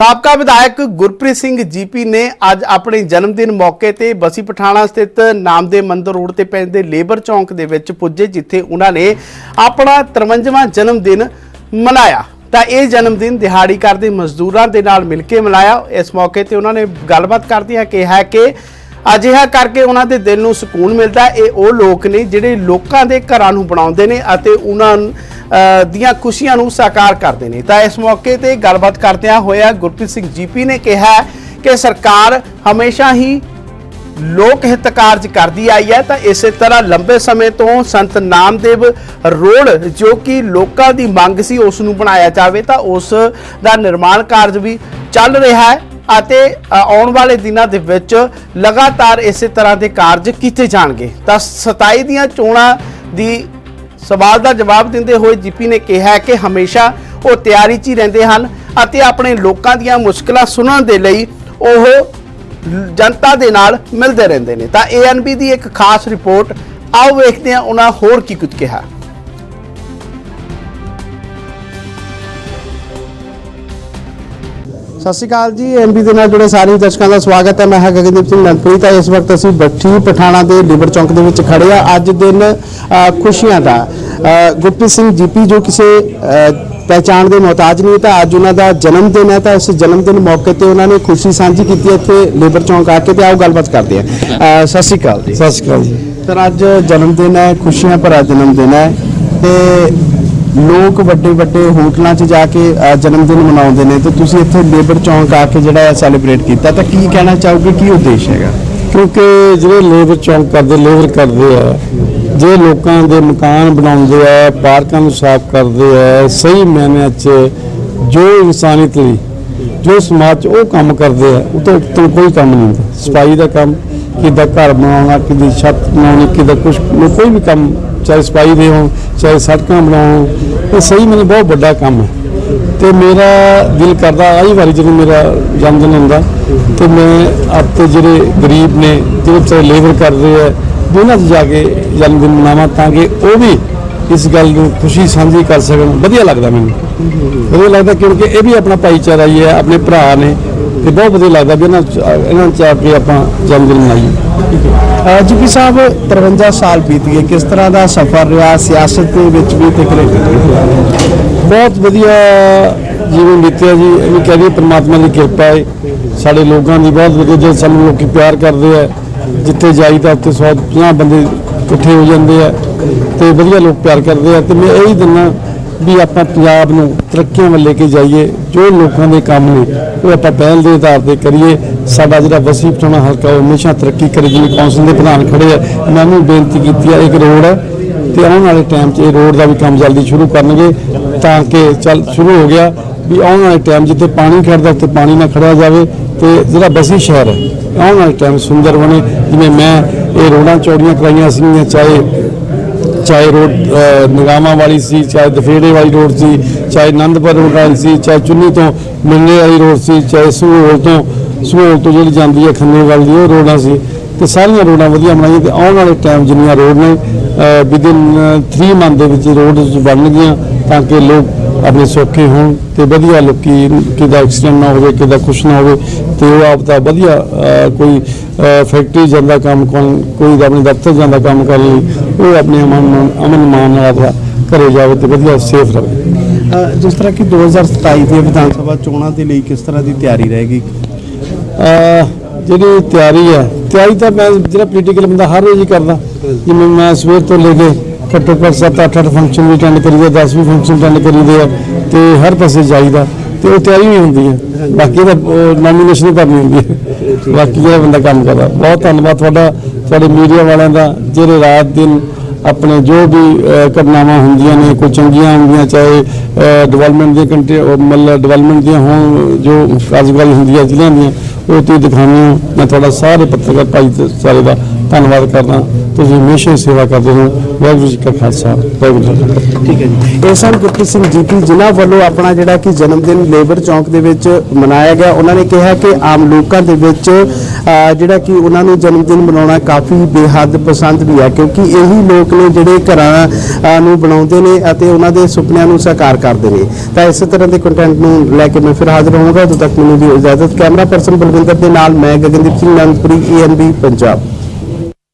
ਸਾਬਕਾ ਵਿਧਾਇਕ ਗੁਰਪ੍ਰੀਤ ਸਿੰਘ ਜੀਪੀ ਨੇ ਅੱਜ ਆਪਣੇ ਜਨਮ ਦਿਨ ਮੌਕੇ ਤੇ ਬਸੀ ਪਠਾਣਾ ਸਥਿਤ ਨਾਮਦੇਵ ਮੰਦਰ ਰੋਡ ਤੇ ਪੈਂਦੇ ਲੇਬਰ ਚੌਂਕ ਦੇ ਵਿੱਚ ਪੁੱਜੇ, ਜਿੱਥੇ ਉਹਨਾਂ ਨੇ ਆਪਣਾ 53ਵਾਂ ਜਨਮ ਦਿਨ ਮਨਾਇਆ। ਤਾਂ ਇਹ ਜਨਮ ਦਿਨ ਦਿਹਾੜੀ ਕਰਦੇ ਮਜ਼ਦੂਰਾਂ ਦੇ ਨਾਲ ਮਿਲ ਕੇ ਮਨਾਇਆ। ਇਸ ਮੌਕੇ ਤੇ ਉਹਨਾਂ ਨੇ ਗੱਲਬਾਤ ਕਰਦਿਆਂ ਕਿਹਾ ਕਿ ਅਜਿਹਾ ਕਰਕੇ ਉਹਨਾਂ ਦੇ ਦਿਲ ਨੂੰ ਸਕੂਨ ਮਿਲਦਾ। ਇਹ ਉਹ ਲੋਕ ਨੇ ਜਿਹੜੇ ਲੋਕਾਂ ਦੇ ਘਰਾਂ ਨੂੰ ਬਣਾਉਂਦੇ ਨੇ ਅਤੇ ਉਹਨਾਂ ਦੀਆਂ ਖੁਸ਼ੀਆਂ ਨੂੰ ਸਾਕਾਰ ਕਰਦੇ ਨੇ। ਤਾਂ ਇਸ ਮੌਕੇ ਤੇ ਗੱਲਬਾਤ ਕਰਦਿਆਂ ਹੋਇਆ ਗੁਰਪ੍ਰੀਤ ਸਿੰਘ ਜੀਪੀ ਨੇ ਕਿਹਾ ਕਿ ਸਰਕਾਰ ਹਮੇਸ਼ਾ ਹੀ ਲੋਕ ਹਿੱਤ ਕਾਰਜ ਕਰਦੀ ਆਈ ਹੈ। ਤਾਂ ਇਸੇ ਤਰ੍ਹਾਂ ਲੰਬੇ ਸਮੇਂ ਤੋਂ ਸੰਤ ਨਾਮਦੇਵ ਰੋਡ, ਜੋ ਕਿ ਲੋਕਾਂ ਦੀ ਮੰਗ ਸੀ, ਉਸ ਨੂੰ ਬਣਾਇਆ ਜਾਵੇ। ਤਾਂ ਉਸ ਦਾ ਨਿਰਮਾਣ ਕਾਰਜ ਵੀ ਚੱਲ ਰਿਹਾ ਹੈ ਅਤੇ ਆਉਣ ਵਾਲੇ ਦਿਨਾਂ ਦੇ ਵਿੱਚ ਲਗਾਤਾਰ ਇਸੇ ਤਰ੍ਹਾਂ ਦੇ ਕਾਰਜ ਕੀਤੇ ਜਾਣਗੇ। ਤਾਂ 27 ਦੀਆਂ ਚੋਣਾਂ ਦੀ ਸਵਾਲ ਦਾ ਜਵਾਬ ਦਿੰਦੇ ਹੋਏ ਜੀਪੀ ਨੇ ਕਿਹਾ ਕਿ ਹਮੇਸ਼ਾ ਉਹ ਤਿਆਰੀ 'ਚ ਹੀ ਰਹਿੰਦੇ ਹਨ ਅਤੇ ਆਪਣੇ ਲੋਕਾਂ ਦੀਆਂ ਮੁਸ਼ਕਲਾਂ ਸੁਣਨ ਦੇ ਲਈ ਉਹ ਜਨਤਾ ਦੇ ਨਾਲ ਮਿਲਦੇ ਰਹਿੰਦੇ ਨੇ। ਤਾਂ ਏਐਨਬੀ ਦੀ ਇੱਕ ਖਾਸ ਰਿਪੋਰਟ, ਆਓ ਵੇਖਦੇ ਹਾਂ ਉਹਨਾਂ ਹੋਰ ਕੀ ਕੁਝ ਕਿਹਾ। ਸਤਿ ਸ਼੍ਰੀ ਅਕਾਲ ਜੀ ਐਮਬੀ ਦੇ ਨਾਲ ਜੁੜੇ ਸਾਰੇ ਦਰਸ਼ਕਾਂ ਦਾ ਸਵਾਗਤ ਹੈ। ਮੈਂ ਹਾਂ ਗਗਨਦੀਪ ਸਿੰਘ ਨੰਦਪੁਰੀ ਤਾਂ ਇਸ ਵਕਤ ਅਸੀਂ ਬੱਠੀ ਪਠਾਣਾ ਦੇ ਲਿਬਰ ਚੌਂਕ ਦੇ ਵਿੱਚ ਖੜੇ ਆ ਅੱਜ ਦਿਨ ਖੁਸ਼ੀਆਂ ਦਾ। ਗੁਰਪ੍ਰੀਤ ਸਿੰਘ ਜੀਪੀ ਜੋ ਕਿਸੇ ਪਹਿਚਾਣ ਦੇ ਮੁਹਤਾਜ ਨਹੀਂ ਤਾਂ ਅੱਜ ਉਹਨਾਂ ਦਾ ਜਨਮ ਦਿਨ ਹੈ। ਤਾਂ ਇਸ ਜਨਮ ਦਿਨ ਮੌਕੇ ਤੇ ਉਹਨਾਂ ਨੇ ਖੁਸ਼ੀ ਸਾਂਝੀ ਕੀਤੀ ਹੈ। ਇੱਥੇ ਲਿਬਰ ਚੌਂਕ ਆ ਕੇ ਤੇ ਆਓ ਗੱਲਬਾਤ ਕਰਦੇ ਅ, ਸਤਿ ਸ਼੍ਰੀ ਅਕਾਲ ਜੀ। ਸਤਿ ਸ਼੍ਰੀ ਅਕਾਲ ਜੀ। ਸਰ ਅੱਜ ਜਨਮ ਦਿਨ ਹੈ ਖੁਸ਼ੀਆਂ ਭਰਾ ਜਨਮ ਦਿਨ ਹੈ। ਤੇ ਲੋਕ ਵੱਡੇ ਵੱਡੇ ਹੋਟਲਾਂ 'ਚ ਜਾ ਕੇ ਜਨਮ ਦਿਨ ਮਨਾਉਂਦੇ ਨੇ, ਤੇ ਤੁਸੀਂ ਇੱਥੇ ਲੇਬਰ ਚੌਂਕ ਆ ਕੇ ਜਿਹੜਾ ਸੈਲੀਬ੍ਰੇਟ ਕੀਤਾ, ਤਾਂ ਕੀ ਕਹਿਣਾ ਚਾਹੋਗੇ, ਕੀ ਉਦੇਸ਼ ਹੈਗਾ? ਕਿਉਂਕਿ ਜਿਹੜੇ ਲੇਬਰ ਚੌਂਕ ਕਰਦੇ, ਲੇਬਰ ਕਰਦੇ ਆ, ਜੇ ਲੋਕਾਂ ਦੇ ਮਕਾਨ ਬਣਾਉਂਦੇ ਆ, ਪਾਰਕਾਂ ਨੂੰ ਸਾਫ਼ ਕਰਦੇ ਆ, ਸਹੀ ਮਾਇਨਿਆਂ 'ਚ ਜੋ ਇਨਸਾਨੀਅਤ ਲਈ, ਜੋ ਸਮਾਜ 'ਚ ਉਹ ਕੰਮ ਕਰਦੇ ਆ, ਉਹ ਤੋਂ ਉੱਤੋਂ ਕੋਈ ਕੰਮ ਨਹੀਂ ਹੁੰਦਾ। ਸਫ਼ਾਈ ਦਾ ਕੰਮ ਕਿਦਾ ਘਰ ਬਣਾਉਣਾ ਕਿਦੀ ਛੱਤ ਬਣਾਉਣੀ ਕਿਦਾ ਕੁਝ ਕੋਈ ਵੀ ਕੰਮ ਚਾਹੇ ਸਫ਼ਾਈ ਦੇ ਹੋਣ, ਚਾਹੇ ਸੜਕਾਂ ਬਣਾਉਣ, ਇਹ ਸਹੀ ਮੈਨੂੰ ਬਹੁਤ ਵੱਡਾ ਕੰਮ ਹੈ। ਤੇ ਮੇਰਾ ਦਿਲ ਕਰਦਾ ਆਈ ਵਾਰੀ ਜਦੋਂ ਮੇਰਾ ਜਨਮ ਦਿਨ ਹੁੰਦਾ, ਤੇ ਮੈਂ ਆਪਤੇ ਜਿਹੜੇ ਗਰੀਬ ਨੇ, ਜਿਹੜੇ ਵਿਚਾਰੇ ਲੇਬਰ ਕਰਦੇ ਆ ਵੀ ਉਹਨਾਂ 'ਚ ਜਾ ਕੇ ਜਨਮ ਦਿਨ ਮਨਾਵਾਂ ਤਾਂ ਕਿ ਉਹ ਵੀ ਇਸ ਗੱਲ ਨੂੰ ਖੁਸ਼ੀ ਸਾਂਝੀ ਕਰ ਸਕਣ। ਵਧੀਆ ਲੱਗਦਾ ਮੈਨੂੰ। ਵਧੀਆ ਲੱਗਦਾ ਕਿਉਂਕਿ ਇਹ ਵੀ ਆਪਣਾ ਭਾਈਚਾਰਾ ਹੀ ਹੈ, ਆਪਣੇ ਭਰਾ ਨੇ ਤੇ ਬਹੁਤ ਵਧੀਆ ਲੱਗਦਾ ਵੀ ਇਹਨਾਂ 'ਚ- ਇਹਨਾਂ 'ਚ ਆ ਕੇ ਆਪਾਂ ਜਨਮ ਦਿਨ ਮਨਾਈਏ ਜੀਪੀ ਸਾਹਿਬ 53 ਸਾਲ ਬੀਤ ਗਏ। ਕਿਸ ਤਰ੍ਹਾਂ ਦਾ ਸਫ਼ਰ ਰਿਹਾ? ਸਿਆਸਤ ਦੇ ਵਿੱਚ ਵੀ ਤੇ ਕ੍ਰਿਕਟ ਬਹੁਤ ਵਧੀਆ ਜੀਵਨ ਬੀਤਿਆ ਜੀ। ਇਹ ਵੀ ਕਹਦੀ ਪ੍ਰਮਾਤਮਾ ਦੀ ਕਿਰਪਾ ਹੈ ਸਾਡੇ ਲੋਕਾਂ ਦੀ ਬਹੁਤ ਵਧੀਆ ਜੇ ਸਾਨੂੰ ਲੋਕੀ ਪਿਆਰ ਕਰਦੇ ਆ। ਜਿੱਥੇ ਜਾਈਦਾ ਉੱਥੇ 150 ਬੰਦੇ ਇਕੱਠੇ ਹੋ ਜਾਂਦੇ ਆ। ਤੇ ਵਧੀਆ ਲੋਕ ਪਿਆਰ ਕਰਦੇ ਆ। ਤੇ ਮੈਂ ਇਹੀ ਦਿੰਦਾ ਵੀ ਆਪਾਂ ਪੰਜਾਬ ਨੂੰ ਤਰੱਕੀਆਂ ਵੱਲ ਲੈ ਕੇ ਜਾਈਏ, ਜੋ ਲੋਕਾਂ ਦੇ ਕੰਮ ਨੇ, ਉਹ ਆਪਾਂ ਪਹਿਲ ਦੇ ਆਧਾਰ ਤੇ ਕਰੀਏ। ਸਾਡਾ ਜਿਹੜਾ ਵਸੀ ਪਠਾਣਾ ਹਲਕਾ, ਉਹ ਹਮੇਸ਼ਾ ਤਰੱਕੀ ਕਰੇ, ਜਿਵੇਂ ਕੌਂਸਲ ਦੇ ਪ੍ਰਧਾਨ ਖੜੇ ਆ। ਮੈਂ ਉਹਨੂੰ ਬੇਨਤੀ ਕੀਤੀ ਆ, ਇੱਕ ਰੋਡ ਹੈ ਤੇ ਆਉਣ ਵਾਲੇ ਟਾਈਮ 'ਚ ਇਹ ਰੋਡ ਦਾ ਵੀ ਕੰਮ ਜਲਦੀ ਸ਼ੁਰੂ ਕਰਨਗੇ, ਤਾਂ ਕਿ ਚੱਲ ਸ਼ੁਰੂ ਹੋ ਗਿਆ ਵੀ ਆਉਣ ਵਾਲੇ ਟਾਈਮ ਜਿੱਥੇ ਪਾਣੀ ਖੜਦਾ, ਉੱਥੇ ਪਾਣੀ ਨਾ ਖੜਿਆ ਜਾਵੇ, ਤੇ ਜਿਹੜਾ ਬਸੀ ਸ਼ਹਿਰ ਹੈ, ਆਉਣ ਵਾਲੇ ਟਾਈਮ ਸੁੰਦਰ ਬਣੇ। ਜਿਵੇਂ ਮੈਂ ਇਹ ਰੋਡਾਂ ਚੌੜੀਆਂ ਕਰਾਈਆਂ ਸੀਗੀਆਂ, ਚਾਹੇ ਚਾਹੇ ਰੋਡ ਅ, ਵਾਲੀ ਸੀ ਚਾਹੇ ਦਫੇੜੇ ਵਾਲੀ ਰੋਡ ਸੀ ਚਾਹੇ ਆਨੰਦਪੁਰ ਰੋਡ ਵਾਲੀ ਸੀ ਚਾਹੇ ਚੁੰਨੀ ਤੋਂ ਮਿਲਨੇ ਵਾਲੀ ਰੋਡ ਸੀ ਚਾਹੇ ਸਹੂਲ ਤੋਂ ਸਹੂਲ ਤੋਂ ਜਿਹੜੀ ਜਾਂਦੀ ਹੈ ਖੰਨੇ ਵਾਲੀ ਦੀ ਉਹ ਰੋਡਾਂ ਸੀ। ਤੇ ਸਾਰੀਆਂ ਰੋਡਾਂ ਵਧੀਆ ਬਣਾਈਆਂ ਤੇ ਆਉਣ ਵਾਲੇ ਟਾਈਮ ਜਿੰਨੀਆਂ ਰੋਡ ਨੇ ਵਿਦਿਨ 3 ਮੰਥ ਦੇ ਵਿੱਚ ਰੋਡ ਬਣਨਗੀਆਂ ਤਾਂ ਕਿ ਲੋਕ ਆਪਣੇ ਸੌਖੇ ਹੋਣ ਤੇ ਵਧੀਆ ਲੋਕੀ ਕਿਦਾ ਐਕਸੀਡੈਂਟ ਨਾ ਹੋਵੇ ਕਿਦਾ ਕੁਛ ਨਾ ਹੋਵੇ ਤੇ ਉਹ ਆਪ ਦਾ ਵਧੀਆ ਕੋਈ ਫੈਕਟਰੀ ਜਾਂਦਾ ਕੰਮ ਕੋਈ ਆਪਣੇ ਦਫ਼ਤਰ ਜਾਂਦਾ ਕੰਮ ਕਰਨ ਲਈ ਉਹ ਆਪਣੇ ਅਮਨ ਅਮਨ ਮਾਨ ਨਾਲ ਆਪਦਾ ਘਰੇ ਜਾਵੇ ਤੇ ਵਧੀਆ ਸੇਫ ਰਹੇ। ਜਿਸ ਤਰ੍ਹਾਂ ਕਿ 2027 ਦੀਆਂ ਵਿਧਾਨ ਸਭਾ ਚੋਣਾਂ ਦੇ ਲਈ ਕਿਸ ਤਰ੍ਹਾਂ ਦੀ ਤਿਆਰੀ ਰਹੇਗੀ ਜਿਹੜੀ ਤਿਆਰੀ ਹੈ, ਤਿਆਰੀ ਤਾਂ ਮੈਂ ਜਿਹੜਾ ਪੋਲੀਟੀਕਲ ਬੰਦਾ ਹਰ ਰੋਜ਼ ਹੀ ਕਰਦਾ। ਜਿਵੇਂ ਮੈਂ ਸਵੇਰ ਤੋਂ ਲੈ ਕੇ ਘੱਟੋ ਘੱਟ 7-8 ਫੰਕਸ਼ਨ ਵੀ ਅਟੈਂਡ ਕਰੀਦੇ 10 ਵੀ ਫੰਕਸ਼ਨ ਅਟੈਂਡ ਕਰੀਦੇ ਆ, ਤੇ ਹਰ ਪਾਸੇ ਜਾਈਦਾ, ਤੇ ਉਹ ਤਿਆਰੀ ਵੀ ਹੁੰਦੀ ਹੈ। ਬਾਕੀ ਤਾਂ ਨੋਮੀਨੇਸ਼ਨ ਭਰਨੀ ਹੁੰਦੀ ਹੈ। ਬਾਕੀ ਜਿਹੜਾ ਬੰਦਾ ਕੰਮ ਕਰਦਾ। ਬਹੁਤ ਧੰਨਵਾਦ ਤੁਹਾਡਾ, ਤੁਹਾਡੇ ਮੀਡੀਆ ਵਾਲਿਆਂ ਦਾ, ਜਿਹੜੇ ਰਾਤ ਦਿਨ ਆਪਣੇ ਜੋ ਵੀ ਘਟਨਾਵਾਂ ਹੁੰਦੀਆਂ ਨੇ, ਕੋਈ ਚੰਗੀਆਂ ਹੁੰਦੀਆਂ, ਚਾਹੇ ਡਿਵੈਲਪਮੈਂਟ ਦੇ ਕੰਟਰੀ ਮਤਲਬ ਡਿਵੈਲਪਮੈਂਟ ਦੀਆਂ ਹੋਣ, ਜੋ ਕਾਰਜਕਾਰੀ ਹੁੰਦੀਆਂ ਜ਼ਿਲ੍ਹਿਆਂ ਦੀਆਂ, ਉਹ ਤੁਸੀਂ ਦਿਖਾਉਂਦੇ ਹੋ। ਮੈਂ ਤੁਹਾਡਾ ਸਾਰੇ ਪੱਤਰਕਾਰ ਭਾਈ ਸਾਰੇ ਦਾ ਧੰਨਵਾਦ ਕਰਦਾ ਤੁਸੀਂ ਹਮੇਸ਼ਾ ਸੇਵਾ ਕਰਦੇ ਹੋ ਵਾਹਿਗੁਰੂ ਜੀ ਕਾ ਖਾਲਸਾ। ਵਾਹਿਗੁਰੂ ਜੀ ਠੀਕ ਹੈ ਜੀ। ਇਹ ਸਨ ਗੁਰਪ੍ਰੀਤ ਸਿੰਘ ਜੀਪੀ ਜਿਨ੍ਹਾਂ ਵੱਲੋਂ ਆਪਣਾ ਜਿਹੜਾ ਕਿ ਜਨਮ ਦਿਨ ਲੇਬਰ ਚੌਂਕ ਦੇ ਵਿੱਚ ਮਨਾਇਆ ਗਿਆ। ਉਹਨਾਂ ਨੇ ਕਿਹਾ ਕਿ ਆਮ ਲੋਕਾਂ ਦੇ ਵਿੱਚ ਜਿਹੜਾ ਕਿ ਉਹਨਾਂ ਨੂੰ ਜਨਮ ਦਿਨ ਮਨਾਉਣਾ ਕਾਫੀ ਬੇਹੱਦ ਪਸੰਦ ਵੀ ਹੈ, ਕਿਉਂਕਿ ਇਹੀ ਲੋਕ ਨੇ ਜਿਹੜੇ ਘਰਾਂ ਨੂੰ ਬਣਾਉਂਦੇ ਨੇ ਅਤੇ ਉਹਨਾਂ ਦੇ ਸੁਪਨਿਆਂ ਨੂੰ ਸਾਕਾਰ ਕਰਦੇ ਨੇ। ਤਾਂ ਇਸੇ ਤਰ੍ਹਾਂ ਦੇ ਕੰਟੈਂਟ ਨੂੰ ਲੈ ਕੇ ਮੈਂ ਫਿਰ ਹਾਜ਼ਰ ਹੋਵਾਂਗਾ ਉਦੋਂ ਤੱਕ ਮੈਨੂੰ ਦੀ ਇਜਾਜ਼ਤ। ਕੈਮਰਾ ਪਰਸਨ ਬਲਵਿੰਦਰ ਦੇ ਨਾਲ ਮੈਂ Gagandeep Singh Nandpuri A N B Punjab.